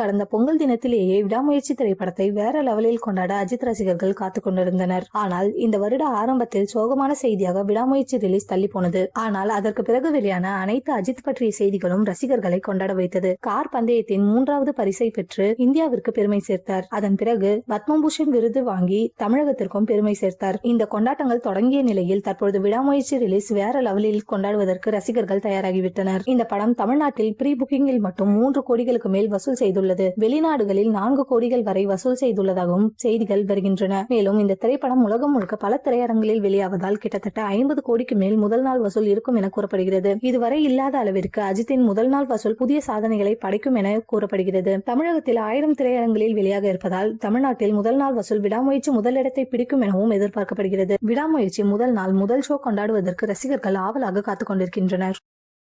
கடந்த பொங்கல் தினத்திலேயே விடாமுயற்சி திரைப்படத்தை வேற லெவலில் கொண்டாட அஜித் ரசிகர்கள் காத்து கொண்டிருந்தனர். ஆனால் இந்த வருட ஆரம்பத்தில் சோகமான செய்தியாக விடாமுயற்சி ரிலீஸ் தள்ளி போனது. ஆனால் அதற்கு பிறகு வெளியான அனைத்து அஜித் பற்றிய செய்திகளும் ரசிகர்களை கொண்டாட வைத்தது. கார் பந்தயத்தின் மூன்றாவது பரிசை பெற்று இந்தியாவிற்கு பெருமை சேர்த்தார். அதன் பிறகு பத்மபூஷன் விருது வாங்கி தமிழகத்திற்கும் பெருமை சேர்த்தார். இந்த கொண்டாட்டங்கள் தொடங்கிய நிலையில் தற்பொழுது விடாமுயற்சி ரிலீஸ் வேற லெவலில் கொண்டாடுவதற்கு ரசிகர்கள் தயாராகிவிட்டனர். இந்த படம் தமிழ்நாட்டில் ப்ரீ புக்கிங்கில் மட்டும் மூன்று கோடிகளுக்கு மேல் வசூல் செய்துள்ளது. வெளிநாடுகளில் நான்கு கோடிகள் வரை வசூல் செய்துள்ளதாகவும் செய்திகள் வருகின்றன. மேலும் இந்த திரைப்படம் உலகம் முழுக்க பல திரையரங்களில் வெளியாவதால் கிட்டத்தட்ட ஐம்பது கோடிக்கு மேல் முதல் நாள் வசூல் இருக்கும் என கூறப்படுகிறது. இதுவரை இல்லாத அளவிற்கு அஜித்தின் முதல் நாள் வசூல் புதிய சாதனைகளை படைக்கும் என கூறப்படுகிறது. தமிழகத்தில் ஆயிரம் திரையரங்களில் வெளியாக இருப்பதால் தமிழ்நாட்டில் முதல் நாள் வசூல் விடாமுயற்சி முதலிடத்தை பிடிக்கும் எனவும் எதிர்பார்க்கப்படுகிறது. விடாமுயற்சி முதல் நாள் முதல் ஷோ கொண்டாடுவதற்கு ரசிகர்கள் ஆவலாக காத்துக் கொண்டிருக்கின்றனர்.